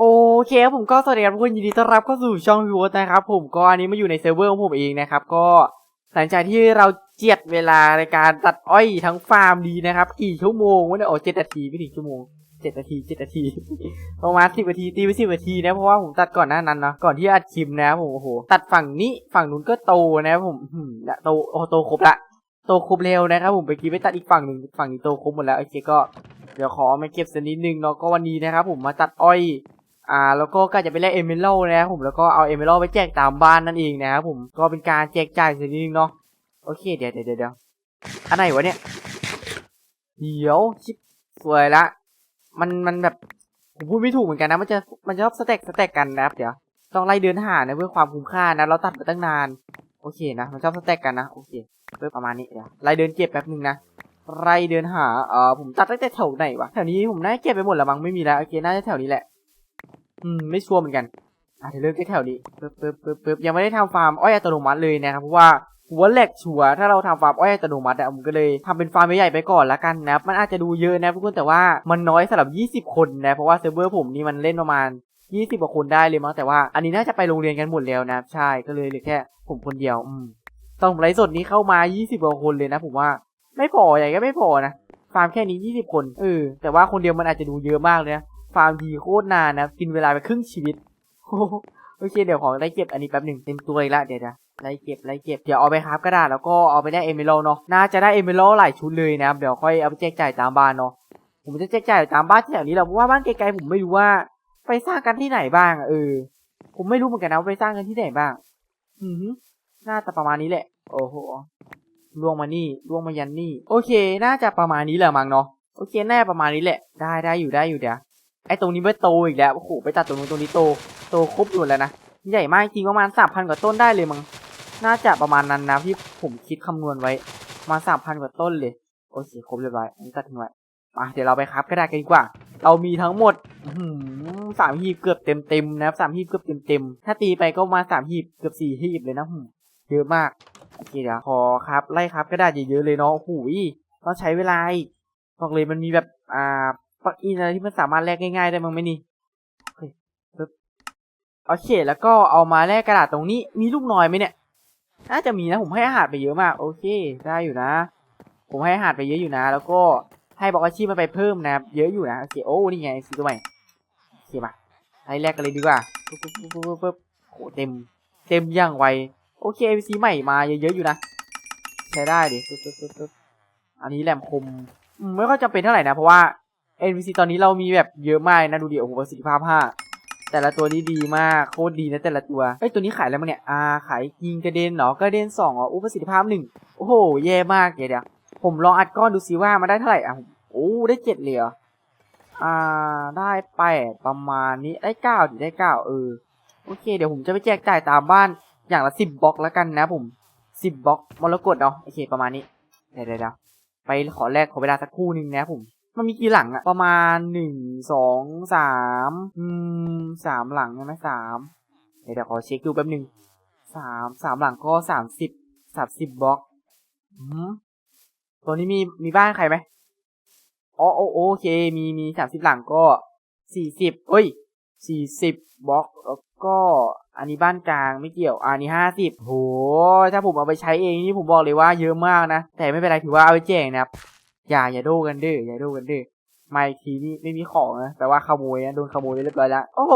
โอเคครับผมก็สวัสดีครับทุกคนยินดีต้อนรับเข้าสู่ช่องวิวนะครับผมก็อันนี้มาอยู่ในเซิร์ฟเวอร์ของผมเองนะครับก็หลังจากที่เราเจียดเวลาในการตัดอ้อยทั้งฟาร์มดีนะครับกี่ชั่วโมงวะเนี่ยโอ้เจ็ดนาทีไม่ถึงชั่วโมงเจ็ดนาทีเจ็ดนาที ประมาณสิบนาทีตีไปสิบนาทีนะเพราะว่าผมตัดก่อนหน้านั้นเนาะก่อนที่อัดคลิปนะครับผมโอ้โหตัดฝั่งนี้ฝั่งนู้นก็โตนะครับผมอื้อหือละโตโอ้โตครบละโตครบเร็วนะครับผมไปกี้ไปตัดอีกฝั่งหนึ่งฝั่งนี้โตครบหมดแล้วโอเคก็เดี๋ยวขอมาเก็บสักนิดนึงเนาะก็วันนี้นะครับผมมาตัดอ้อย อ่าแล้วก็ก็จะไปแลกเอเมอรัลนะครับผมแล้วก็เอาเอเมอรัลไปแจกตามบ้านนั่นเองนะครับผมก็เป็นการแจกจ่ายสักนิดนึงเนาะโอเคเดี๋ยวเดี๋ยวเดี๋ยวอันไหนวะเนี่ยเดี๋ยวชิปสวยละ มันมันแบบผมพูดไม่ถูกเหมือนกันนะมันจะมันจะชอบสเต็กสเต็กกันนะครับเดี๋ยวต้องไล่เดินหานะเพื่อความคุ้มค่านะเราตัดมาตั้งนานโอเคนะมันชอบสเต็กกันนะโอเคเพื่อประมาณนี้เดี๋ยวไล่เดินเก็บแป๊บนึงนะไรเดินหาเอ่อผมตัดตั้งแต่แถวไหนวะแถวนี้ผมน่าเก็บไปหมดแล้วมั้งไม่มีแล้วโอเคน่าจะแถวนี้แหละ อืมไม่ชัวร์เหมือนกันอะเดี๋ยวเริ่มที่แถวนี้ปึ๊บปึ๊บปึ๊บปึ๊บยังไม่ได้ทำฟาร์มอ้อยอัตโนมัติเลยนะครับเพราะว่าหัวแหลกชัวร์ถ้าเราทำฟาร์มอ้อยอัตโนมัติอะผมก็เลยทำเป็นฟาร์มใหญ่ๆไปก่อนละกันนะครับมันอาจจะดูเยอะนะทุกคนแต่ว่ามันน้อยสำหรับ 20 คนนะเพราะว่าเซิร์ฟเวอร์ผมนี่มันเล่นประมาณ 20กว่าคนได้เลยมั้งแต่ว่าอันนี้น่าจะไปโรงเรียนกันหมดแล้วนะใช่ก็เลยเหลือแค่ผมคนเดียวอืมต้องไลฟ์สดนี้เข้ามา 20กว่าคนเลยนะ ผมว่าไม่พอใหญ่ก็ไม่พอนะฟาร์มแค่นี้ 20 คนเออแต่ว่าคนเดียวมันอาจจะดูเยอะมากเลยนะาร์มทีโคตรนานนะ กินเวลาไปครึ่งชีวิต โอเค เดี๋ยวขอไล่เก็บอันนี้แป๊บหนึ่งเต็มตัวอีกละเดี๋ยวนะไล่เก็บไล่เก็บเดี๋ยวเอาไปครับกระดาษแล้วก็เอาไปได้เอเมอรัลเนาะน่าจะได้เอเมอรัลหลายชุดเลยนะครับเดี๋ยวค่อยเอาไปแจกจ่ายตามบ้านเนาะผมจะแจกจ่ายตามบ้านที่แถวนี้แหละเพราะว่าบ้านไกลๆผมไม่รู้ว่า ไปสร้างกันที่ไหนบ้าง เออ ผมไม่รู้เหมือนกันนะว่าไปสร้างกันที่ไหนบ้าง อือฮึน่าจะประมาณนี้แหละ โอ้โหล่วงมานี่ล่วงมายันนี่ โอเค น่าจะประมาณนี้แหละมั้งเนาะโอเคแน่ประมาณนี้แหละ ได้ได้อยู่ได้อยู่เดี๋ยว ไอ้ตรงนี้ไม่โตอีกแล้วโอ้โหไปตัดตรงนู้นตรงนี้โตโตครบอยู่แล้วนะใหญ่มากจริงประมาณสามพันกว่าต้นได้เลยมั้งน่าจะประมาณนั้นนะที่ผมคิดคำนวณไว้มาสามพันกว่าต้นเลยโอเคครบเรียบร้อยอันนี้ตัดทิ้งไว้มาเดี๋ยวเราไปครับกระดาษกันดีกว่า เรามีทั้งหมดสามหีบเกือบเต็มเต็มนะครับสามหีบเกือบเต็มเต็มถ้าตีไปก็มาสามหีบเกือบสี่หีบเลยนะเยอะมากโอเคเดี๋ยวขอครับไล่ครับกระดาษเยอะๆเลยเนาะโอ้โหต้องใช้เวลาอีกบอกเลยมันมีแบบอ่า ปลั๊กอินอะไรที่มันสามารถแลกง่ายๆได้มั้งไหมนี่โอเคปึ๊บโอเค แล้วก็เอามาแลกกระดาษตรงนี้ มีลูกน้อยไหมเนี่ย น่าจะมีนะ ผมให้อาหารไปเยอะมาก โอเค ได้อยู่นะ ผมให้อาหารไปเยอะอยู่นะ แล้วก็ให้บอกอาชีพมันไปเพิ่มนะครับเยอะอยู่นะ โอเค โอ้ นี่ไงซื้อตัวใหม่โอเคมาไล่แลกกันเลยดีกว่าปึ๊บปึ๊บปึ๊บปึ๊บปึ๊บโหเต็ม เต็มอย่างไว โอเค NPC ใหม่มาเยอะๆอยู่นะ ใช้ได้ดิปึ๊บปึ๊บปึ๊บอันนี้แหลมคม ไม่ค่อยจำเป็นเท่าไหร่นะ เพราะว่า NPC ตอนนี้เรามีแบบเยอะมากนะดูดิโอ้โหประสิทธิภาพห้าแต่ละตัวนี้ดีมากโคตรดีนะแต่ละตัวเอ้ตัวนี้ขายอะไรบ้างเนี่ยอ่าขายยิงกระเด็นเหรอกระเด็นสองอ๋ออู้ประสิทธิภาพหนึ่งโอ้โหแย่มากเดี๋ยวผมลองอัดก้อนดูซิว่ามันได้เท่าไหร่อะโอ้ได้เจ็ดเลยเหรออ่าได้แปดประมาณนี้ได้เก้าดิได้เก้าเออโอเค เดี๋ยวผมจะไปแจกจ่ายตามบ้านอย่างละสิบบล็อกแล้วกันนะผมสิบบล็อกมรกตเนาะโอเคประมาณนี้เดี๋ยวเดี๋ยวเดี๋ยวไปขอแลกขอเวลาสักครู่หนึ่งนะผม มันมีกี่หลังอะประมาณหนึ่งสองสามอืมสามหลังใช่ไหมสามเดี๋ยวขอเช็คดูแป๊บหนึ่งสามสามหลังก็สามสิบสามสิบบล็อกอืมตัวนี้มีมีบ้านใครไหมอ๋อโอโอเค มีมีสามสิบหลังก็สี่สิบเอ้ยสี่สิบบล็อกแล้วก็อันนี้บ้านกลางไม่เกี่ยวอันนี้ห้าสิบโห ถ้าผมเอาไปใช้เองนี่ผมบอกเลยว่าเยอะมากนะ แต่ไม่เป็นไรถือว่าเอาไปแจกนะครับ อย่าอย่าโดกันเด้ออย่าโดกันเด้อไมาอีกทีนี่ไม่มีของนะแปลว่าขโมยนะโดนขโมยไปเรียบร้อยแล้วโอ้โห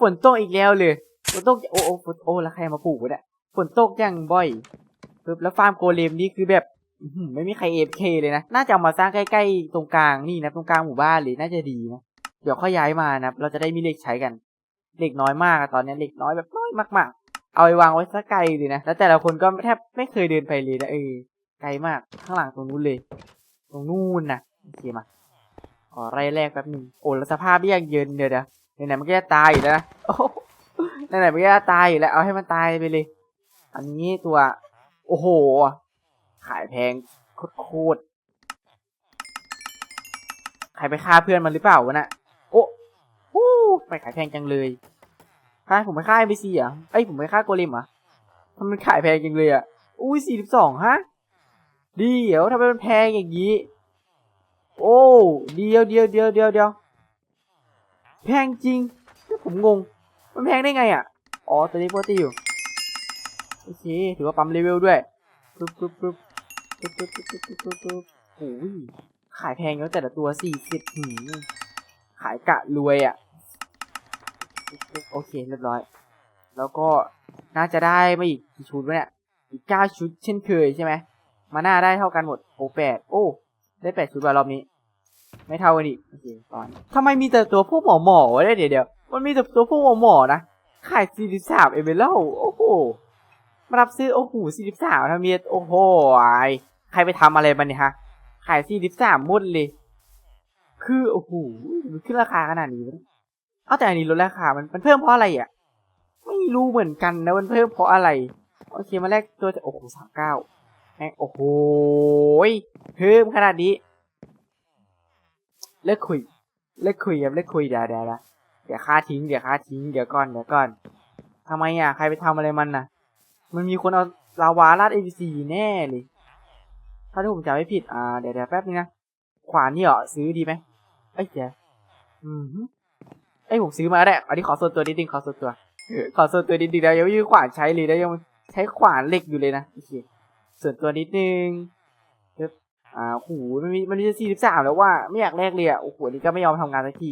ฝนตกอีกแล้วเลยฝนตกโอ้โอ้ฝนโอ้แล้วใครมาปลูกวะเนี่ยฝนตกอย่างบ่อยปึ๊บแล้วฟาร์มโกเลมนี่คือแบบไม่มีใครเอฟเคเลยนะ น่าจะมาสร้างใกล้ๆตรงกลางนี่นะตรงกลางหมู่บ้านเลยน่าจะดีนะเดี๋ยวค่อยย้ายมานะเราจะได้มีเหล็กใช้กันเหล็กน้อยมากตอนนี้เหล็กน้อยแบบน้อยมาก ๆ เอาไปวางไว้สักไกลเลยนะแล้วแต่ละคนก็แทบไม่เคยเดินไปเลยนะเออไกลมากข้างหลังตรงนู้นเลย ตรงนู่นนะโอเคมาขอไล่แรกแป๊บหนึ่งโอ้แล้วสภาพที่ยังเยินเดี๋ยวเดี๋ยวไหนๆมันก็จะตายอยู่แล้วนะโอ้ไหนๆมันก็จะตายอยู่แล้วเอาให้มันตายไปเลย อันนี้ตัว โอ้โห ขายแพงโคตรใครไปฆ่าเพื่อนมันหรือเปล่าวะน่ะโอ้โหไปขายแพงจังเลยฆ่าผมไปฆ่าไอพีซีอะเอ้ยผมไปฆ่าโกเลมอะทำไมมันขายแพงจังเลยอะอุ้ยสี่สิบสองฮะ เดี๋ยวทำไมมันแพงอย่างนี้ โอ้เดียวเดียวเดียวเดียวเดียวแพงจริง ผมงง มันแพงได้ไงอะ อ๋อตัวนี้ปกติอยู่ โอเค ถือว่าปั๊มเลเวลด้วยปึ๊บปึ๊บปึ๊บปึ๊บปึ๊บปึ๊บปึ๊บปึ๊บปึ๊บโอ้ยขายแพงแล้วแต่ละตัวสี่สิบหืมขายกะรวยอะ โอเคเรียบร้อย แล้วก็น่าจะได้มาอีกกี่ชุดวะเนี่ย อีกเก้าชุดเช่นเคยใช่ไหม มาหน้าได้เท่ากันหมดโอ้แปดโอ้ ได้แปดชุดว่ะรอบนี้ ไม่เท่ากันอีกโอเคตอนทำไมมีแต่ตัวพวกหมอหมอวะเนี่ยเดี๋ยวเดี๋ยวมันมีแต่ตัวพวกหมอหมอนะขายสี่สิบสามเอเวลโอ้โหมารับซื้อโอ้โหสี่สิบสามทำเมียโอ้โหไอใครไปทำอะไรมันเนี่ยฮะ ขายสี่สิบสามหมดเลย คือโอ้โหมันขึ้นราคาขนาดนี้เอาแต่อันนี้ลดราคา มันมันเพิ่มเพราะอะไรอะ ไม่รู้เหมือนกันนะมันเพิ่มเพราะอะไร โอเคมาแรกตัวจะโอ้โหสามเก้า แม่งโอ้โหเพิ่มขนาดนี้ เลิกคุย เลิกคุยครับเลิกคุยเดี๋ยวเดี๋ยวเดี๋ยวเดี๋ยวค่าทิ้งเดี๋ยวค่าทิ้งเดี๋ยวก่อนเดี๋ยวก่อนทำไมอะใครไปทำอะไรมันน่ะ มันมีคนเอาลาวาราดเอ c ซีแน่เลย ถ้าที่ผมจำไม่ผิด อ่า เดี๋ยวเดี๋ยวแป๊บนึงนะ ขวานนี่เหรอซื้อดีไหมเอ้ยเดี๋ยวอืมเอ้ยผมซื้อมาแล้วแหละอันนี้ขอส่วนตัวนิดนึงขอส่วนตัว ขอส่วนตัวนิดนึงนะยังไม่มีขวานใช้เลยนะยังใช้ขวานเหล็กอยู่เลยนะโอเค ส่วนตัวนิดนึงอ่าโอ้โหมันมีมันมีสี่สิบสามแล้วว่าไม่อยากแลกเลยอะโอ้โหนี่ก็ไม่ยอมทำงานสักที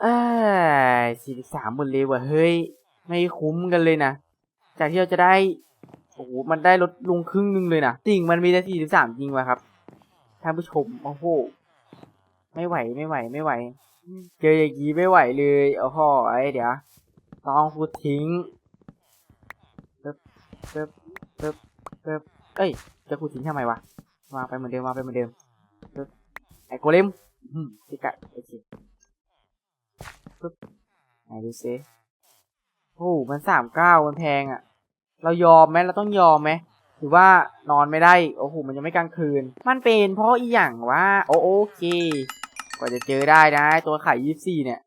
เอ้สี่สิบสามหมดเลยว่ะเฮ้ย ไม่คุ้มกันเลยนะจากที่เราจะได้โอ้โหมันได้ลดลงครึ่งหนึงเลยนะจริงมันมีแต่สี่สิบสามจริงวะครับท่านผู้ชมโอ้โหไม่ไหวไม่ไหวไม่ไหว เจออย่างนี้ไม่ไหวเลยโอ้โหไอ้เดี๋ยวต้องพูดทิ้งเปิ๊บเปิ๊บ เปิ๊บเปิ๊บเอ้ยจะพูดทิ้งทำไมวะวางไปเหมือนเดิมวางไปเหมือนเดิมเปิ๊บไอ้โกเลมอืมติกะโอเคปึ๊บไหนดูซิโอ้โหมันสามเก้ามันแพงอะ่ะ เรายอมไหมเราต้องยอมไหมหรือว่านอนไม่ได้ โอ้โห มันยังไม่กลางคืน มันเป็นเพราะอีหยังว่า โอโอเค กว่าจะเจอได้นะ ตัวไขายยี่สี่เนี่ย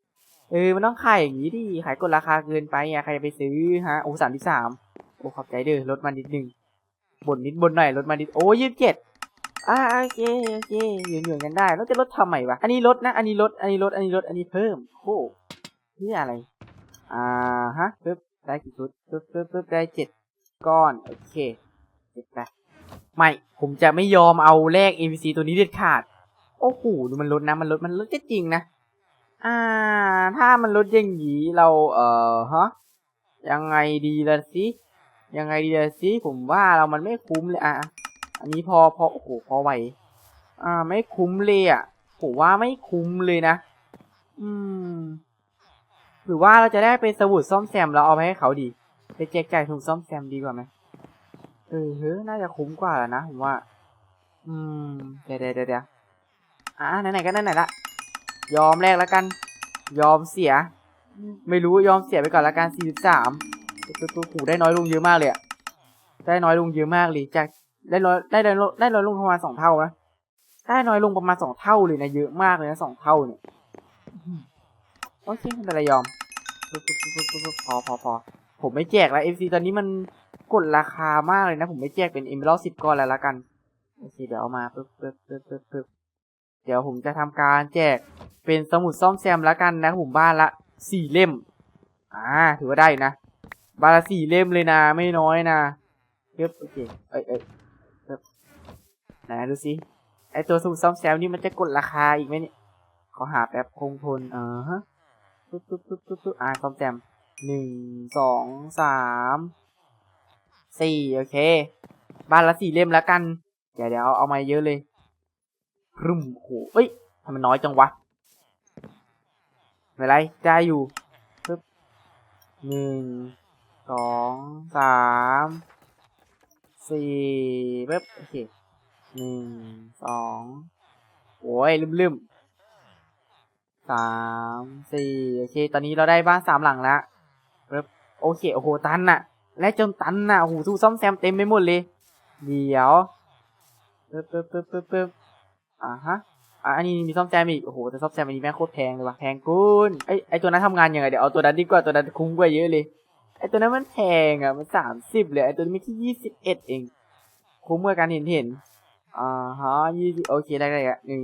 เออ มันต้องขายอย่างนี้ดิขายกดราคาเกินไปอะ ใครจะไปซื้อฮะ โอ้สามที่สาม โอ้ขอบใจเด้อลดมานิดนึงบ่นนิดบ่นหน่อยลดมานิดโอ้ยี่สิบเจ็ดอ่าโอเคโอเคเหยื่อๆกันได้แล้วจะลดทำไมวะอันนี้ลดนะ อันนี้ลดอันนี้ลดอันนี้ลดอันนี้เพิ่มโอ้นี่อะไร อ่าฮะปึ๊บได้กี่ชุดปึ๊บปึ๊บปึ๊บได้เจ็ดก้อนโอเคเจ็ดไปไม่ผมจะไม่ยอมเอาแลก APC ตัวนี้เด็ดขาด โอ้โหดูมันลดนะมันลดมันลดจริงๆนะอ่า ถ้ามันลดอย่างนี้เราเอ่อฮะยังไงดีละสิ ยังไงดีสิผมว่าเรามันไม่คุ้มเลยอะ อันนี้พอพอโอ้โหพอไหวอ่า ไม่คุ้มเลยอะผมว่าไม่คุ้มเลยนะ อืม หรือว่าเราจะได้เป็นสมุดซ่อมแซมแล้วเอาไปให้เขาดีไปแจกจ่ายถุงซ่อมแซมดีกว่าไหมเออเฮ้ยน่าจะคุ้มกว่าแล้วนะผมว่า อืมเดี๋ยวเดี๋ยวเดี๋ยวอะไหนๆก็ไหนๆละยอมแลกแล้วกัน ยอมเสีย ไม่รู้ยอมเสียไปก่อนละกันสี่สิบสาม ตัวตัวหูได้น้อยลงเยอะมากเลยอะได้น้อยลงเยอะมากเลยจากได้น้อยได้น้อยลงได้น้อยลงประมาณสองเท่านะได้น้อยลงประมาณสองเท่าเลยนะเยอะมากเลยนะสองเท่าเนี่ยอืมโอเคไม่เป็นไรยอมพอพอพอผมไม่แจกแล้ว FC ตอนนี้มันกดราคามากเลยนะ ผมไม่แจกเป็น m อ r a l สิบก้อนแล้วละกันโอเคเดี๋ยวเอามาปึ๊บปึ๊บปึ๊บปึ๊บปึ๊บเดี๋ยวผมจะทำการแจกเป็นสมุดซ่อมแซมแล้วกันนะผมบ้านละสี่เล่ม อ่า ถือว่าได้อยู่นะ บาลสี่เล่มเลยนะ ไม่น้อยนะปึ๊บโอเคเอ้ยเอ้ยไหนดูสิไอตัวสมุดซ่อมแซมนี่มันจะกดราคาอีกไหมเนี่ยขอหาแบบคงทนเออฮะปึ๊บปึ๊บปึ๊บปึ๊บปึ๊บอ่าซ่อมแซมหนึ่งสองสามสี่โอเค บ้านละสี่เล่มแล้วกัน เดี๋ยวเดี๋ยวเอาเอามาเยอะเลยพรึมโอ้โหเอ้ยทำไมน้อยจังวะไม่ไรได้อยู่ปึ๊บหนึ่ง สองสามสี่ปึ๊บโอเคหนึ่งสองโอ้ยลืมลืมสามสี่โอเค ตอนนี้เราได้บ้านสามหลังแล้วปึ๊บโอเค โอ้โห ตันน่ะ และจนตันน่ะ โอ้โหตู้ซ่อมแซมเต็มไปหมดเลย เดี๋ยวปึ๊บปึ๊บปึ๊บปึ๊บปึ๊บอ่าฮะอะอันนี้มีซ่อมแซมอีก โอ้โห แต่ซ่อมแซมอันนี้แม่งโคตรแพงเลยว่ะ แพงกุนไอไอตัวนั้นทำงานยังไง เดี๋ยวเอาตัวนั้นดีกว่า ตัวนั้นคุ้มกว่าเยอะเลย ไอตัวนั้นมันแพงอะ มันสามสิบเลยไอตัวนี้มีที่ยี่สิบเอ็ดเอง คุ้มกว่าการเห็นเห็น อ่าฮะยี่สิบโอเคได้ได้อะหนึ่ง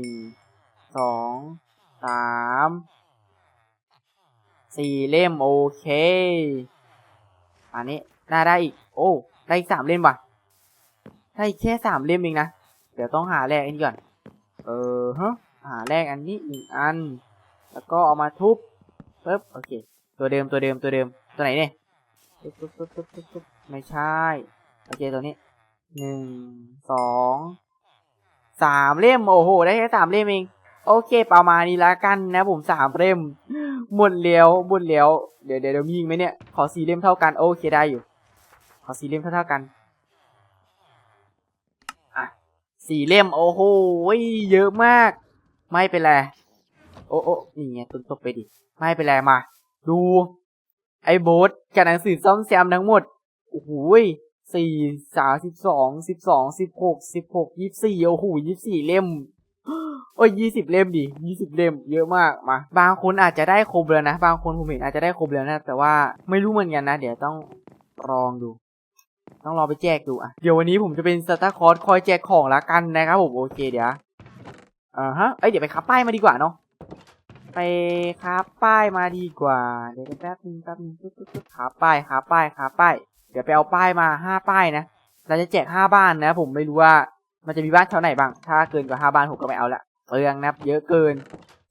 สองสามสี่เล่มโอเค อันนี้น่าได้อีก โอ้ได้อีกสามเล่มว่ะ ได้อีกแค่สามเล่มเองนะ เดี๋ยวต้องหาแรกอันนี้ก่อน เออฮะหาแรกอันนี้หนึ่งอัน แล้วก็เอามาทุบปึ๊บโอเค ตัวเดิมตัวเดิมตัวเดิมตัวไหนเนี่ย ปึ๊บปึ๊บปึ๊บปึ๊บปึ๊บไม่ใช่ โอเคตัวนี้หนึ่งสองสามเล่ม โอ้โห ได้แค่สามเล่มเอง โอเค ประมาณนี้ละกันนะผมสามเล่ม หมดแล้วหมดแล้ว เดี๋ยวเดี๋ยวเดี๋ยวมีอีกไหมเนี่ย ขอสี่เล่มเท่ากัน โอเคได้อยู่ ขอสี่เล่มเท่าเท่ากัน อะสี่เล่ม โอ้โห เยอะมาก ไม่เป็นไร โอ้โอ้นี่ไงตุนตบไปดิ ไม่เป็นไรมา ดู ไอ้โบ๊ทกับหนังสือซ่อมแซมทั้งหมด โอ้โหสี่สาสิบสองสิบสองสิบหกสิบหกยี่สี่โอ้โหยี่สี่เล่ม โอ้ยยี่สิบเล่มดิยี่สิบเล่ม เยอะมากมา บางคนอาจจะได้ครบแล้วนะ บางคนผมเห็นอาจจะได้ครบแล้วนะ แต่ว่าไม่รู้เหมือนกันนะ เดี๋ยวต้องลองดู ต้องรอไปแจกดูอะ เดี๋ยววันนี้ผมจะเป็นสตาร์คอร์สคอยแจกของละกันนะครับผมโอเคเดี๋ยวอ่าฮะ เอ้ยเดี๋ยวไปคับป้ายมาดีกว่าเนาะ ไปคับป้ายมาดีกว่า เดี๋ยวแป๊บนึงแป๊บนึงปึ๊บปึ๊บคับป้ายคับป้ายคับป้าย เดี๋ยวไปเอาป้ายมาห้าป้ายนะ เราจะแจกห้าบ้านนะ ผมไม่รู้ว่ามันจะมีบ้านแถวไหนบ้าง ถ้าเกินกว่าห้าบ้านผมก็ไม่เอาละเปลืองนับเยอะเกิน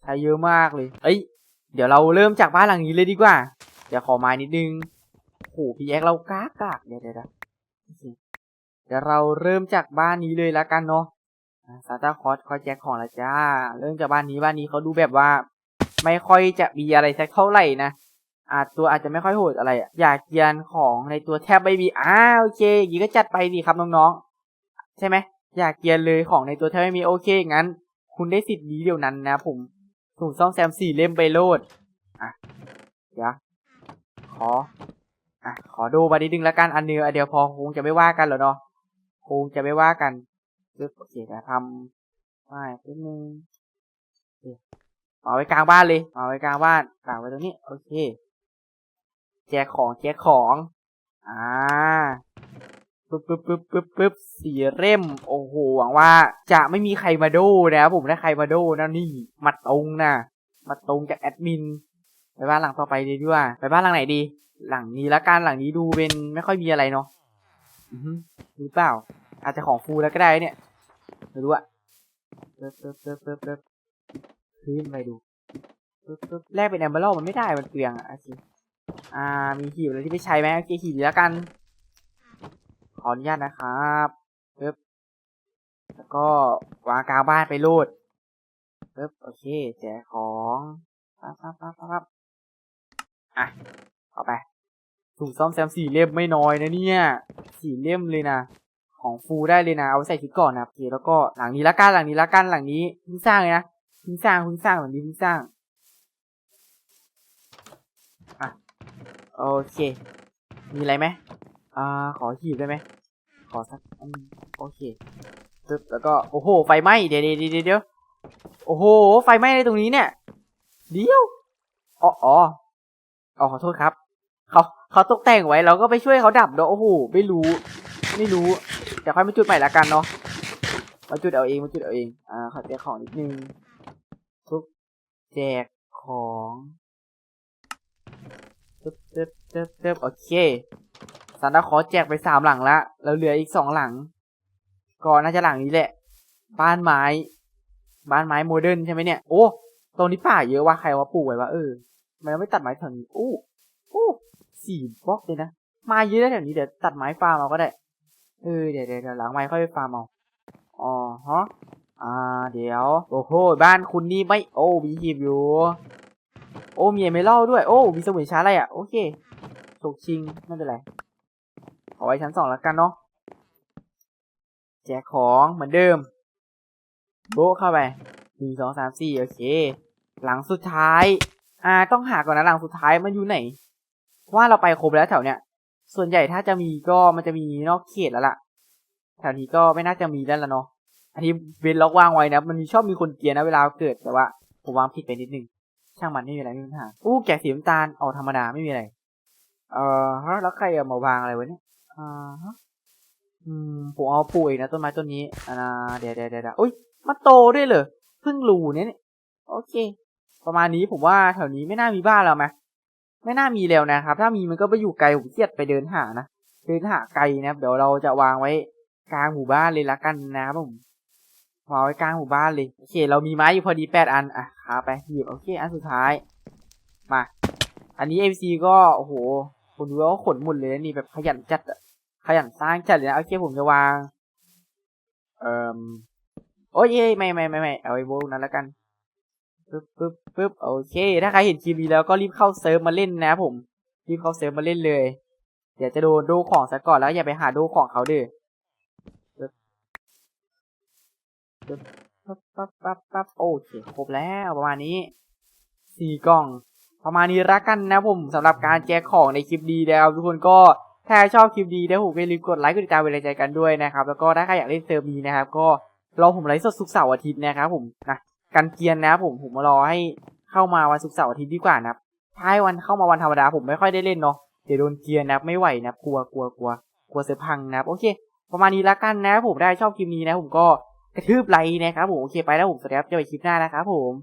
ใช้เยอะมากเลย เอ้ย เดี๋ยวเราเริ่มจากบ้านหลังนี้เลยดีกว่า เดี๋ยวขอไม้นิดนึงโหพี่แอ๊กเรากากกากเดี๋ยวเดี๋ยวเดี๋ยวเราเริ่มจากบ้านนี้เลยละกันเนาะซาตาคอสคอยแจกของละจ้า เริ่มจากบ้านนี้บ้านนี้เขาดูแบบว่า ไม่ค่อยจะมีอะไรสักเท่าไหร่นะอาจตัวอาจจะไม่ค่อยโหดอะไรอะอยากเกียนของในตัวแทบไม่มีอ้าโอเคอย่างนี้ก็จัดไปดีครับน้องๆใช่ไหมอยากเกียนเลยของในตัวแทบไม่มีโอเคงั้น คุณได้สิทธิ์นี้เดี๋ยวนั้นนะผมถุงซ่อมแซมสี่เล่มไปโลดอะเดี๋ยวขออะขอดูมาดิดึงละกันอันเดียวอันเดียวพอคงจะไม่ว่ากันหรอเนาะคงจะไม่ว่ากันปึ๊บโอเคเดี๋ยวทำไม่ปึ๊บนึง เอาไว้กลางบ้านเลยเอาไว้กลางบ้านกลางไว้ตรงนี้โอเค แจกของแจกของ อ่าปึ๊บปึ๊บปึ๊บปึ๊บปึ๊บสี่เล่ม โอ้โหหวังว่าจะไม่มีใครมาโดนะครับผมถ้าใครมาโดนะนี่มาตรงนะมาตรงจากแอดมินไปบ้านหลังต่อไปดีดีกว่าไปบ้านหลังไหนดี หลังนี้ละกันหลังนี้ดูเป็นไม่ค่อยมีอะไรเนาะอือหรือเปล่า อาจจะของฟูแล้วก็ได้เนี่ยไม่รู้อะเปิ๊บเปิ๊บเปิ๊บเปิ๊บ เปิ๊บขึ้นไปดูแลกเป็นแอมเบอร์มันไม่ได้มันเปลืองอะโอเคอ่ามีหีบอะไรที่ไม่ใช้ไหมโอเคหีบแล้วกัน ขออนุญาตนะครับปึ๊บแล้วก็วางกลางบ้านไปโลดปึ๊บโอเคแจกของปั๊บปั๊บปั๊บปั๊บปั๊บอะเอาไปถุงซ่อมแซมสี่เล่มไม่น้อยนะเนี่ยสี่เล่มเลยนะของฟูได้เลยนะเอาใส่ชุดก่อนนะโอเคแล้วก็หลังนี้ละกันหลังนี้ละกันหลังนี้เพิ่งสร้างเลยนะ พิ่งสร้างเพิ่งสร้างหลังนี้เพิ่งสร้างอะโอเค มีอะไรไหมอ่าขอหีบได้ไหมขอสักอันโอเคปึ๊บแล้วก็โอ้โหไฟไหม้เดี๋ยวเดี๋ยวเดี๋ยวเดี๋ยวโอ้โหไฟไหม้ในตรงนี้เนี่ยเดี๋ยวอ๋ออ๋ออ๋อขอโทษครับเขาเขาตกแต่งไว้เราก็ไปช่วยเขาดับเนาะโอ้โหไม่รู้ ไม่รู้เดี๋ยวค่อยมาจุดใหม่ละกันเนาะมาจุดเอาเองมาจุดเอาเองอ่าขอแจกของนิดนึง แจกของตึ๊บตึ๊บตึ๊บตึ๊บโอเคซันตาคอแจกไปสามหลังละแล้วเหลืออีกสองหลังก็น่าจะหลังนี้แหละ บ้านไม้ บ้านไม้โมเดิร์นใช่ไหมเนี่ย โอ้ ตรงนี้ป่าเยอะว่ะใครว่าปลูกไว้วะเออไมเราไม่ตัดไม้แถวนี้โอ้โอ้สี่บล็อกเลยนะ มาเยอะแถวนี้เดี๋ยวตัดไม้ฟาร์มเอาก็ได้ เออเดี๋ยวเดี๋ยวเดี๋ยวหลังไม้ค่อยไปฟาร์มเอา อ๋อฮะ อ่าเดี๋ยว โอ้โหบ้านคุณนี่ไม่โอ้มีหีบอยู่ โอ้มีเอเมอรัลด้วยโอ้มีสมุนช้าอะไรอะโอเคฉกชิงไม่เป็นไรขอไว้ชั้นสองแล้วกันเนาะแจกของเหมือนเดิม โบเข้าไปหนึ่งสองสามสี่โอเค หลังสุดท้าย อ่าต้องหาก่อนนะหลังสุดท้ายมันอยู่ไหน ว่าเราไปครบแล้วแถวเนี้ยส่วนใหญ่ถ้าจะมีก็มันจะมีนอกเขตแล้วล่ะ แถวนี้ก็ไม่น่าจะมีแล้วละเนาะ อันนี้เวนล็อกวางไว้นะ มันชอบมีคนเกลียร์นะเวลาเกิดแต่ว่าผมวางผิดไปนิดนึง ช่างมันไม่มีอะไรไม่มีปัญหาอู้แกะสีน้ำตาลออกธรรมดาไม่มีอะไร เออฮะแล้วใครเอามาวางอะไรไว้เนี่ยอ่าฮะอืมผมเอาปลูกเองนะต้นไม้ต้นนี้อ่าเดี๋ยวเดี๋ยวเดี๋ยวอุ้ยมันโตด้วยเหรอเพิ่งรูเนี่ยโอเค ประมาณนี้ผมว่าแถวนี้ไม่น่ามีบ้านแล้วไหมไม่น่ามีแล้วนะครับ ถ้ามีมันก็ไปอยู่ไกลผมเครียดไปเดินหานะเดินหาไกลนะเดี๋ยวเราจะวางไว้กลางหมู่บ้านเลยละกันนะครับผม วางไว้กลางหมู่บ้านเลย โอเค เรามีไม้อยู่พอดีแปดอัน อะคาไปหยิบโอเค อันสุดท้าย มา อันนี้ MC ก็ โอ้โหผมดูแล้วขนหมดเลยนี่แบบขยันจัดอะขยันสร้างจัดเลยนะโอเคผมจะวาง เอ่อโอ้ยไม่ไม่ไม่ไม่เอาไอ้โบนั้นแล้วกันปึ๊บปึ๊บปึ๊บโอเค ถ้าใครเห็นคลิปนี้แล้วก็รีบเข้าเซิร์ฟมาเล่นนะผมรีบเข้าเซิร์ฟมาเล่นเลย เดี๋ยวจะโดนดูของซะก่อนแล้วอย่าไปหาดูของเขาเด้อปึ๊บ ปึ๊บปั๊บปั๊บปั๊บปั๊บโอเคครบแล้วประมาณนี้สี่กล่อง ประมาณนี้ละกันนะผมสำหรับการแจกของในคลิปดีแล้วทุกคนก็ถ้าชอบคลิปดีนะผมอย่าลืมกดไลค์กดติดตามเป็นแรงใจกันด้วยนะครับ แล้วก็ถ้าใครอยากเล่นเซิร์ฟนี้นะครับ ก็รอผมไลฟ์สดศุกร์เสาร์อาทิตย์นะครับผมนะกันเกียนนะผมผมรอให้เข้ามาวันศุกร์เสาร์อาทิตย์ดีกว่านะครับถ้าให้วันเข้ามาวันธรรมดาผมไม่ค่อยได้เล่นเนาะเดี๋ยวโดนเกียนนะไม่ไหวนะกลัวกลัวกลัวกลัวเซิร์ฟพังนะโอเค ประมาณนี้ละกันนะผมได้ชอบคลิปนี้นะผมก็ กระทืบไลค์นะครับผมโอเคไปแล้วผมสวัสดีครับเจอกันคลิปหน้านะครับผม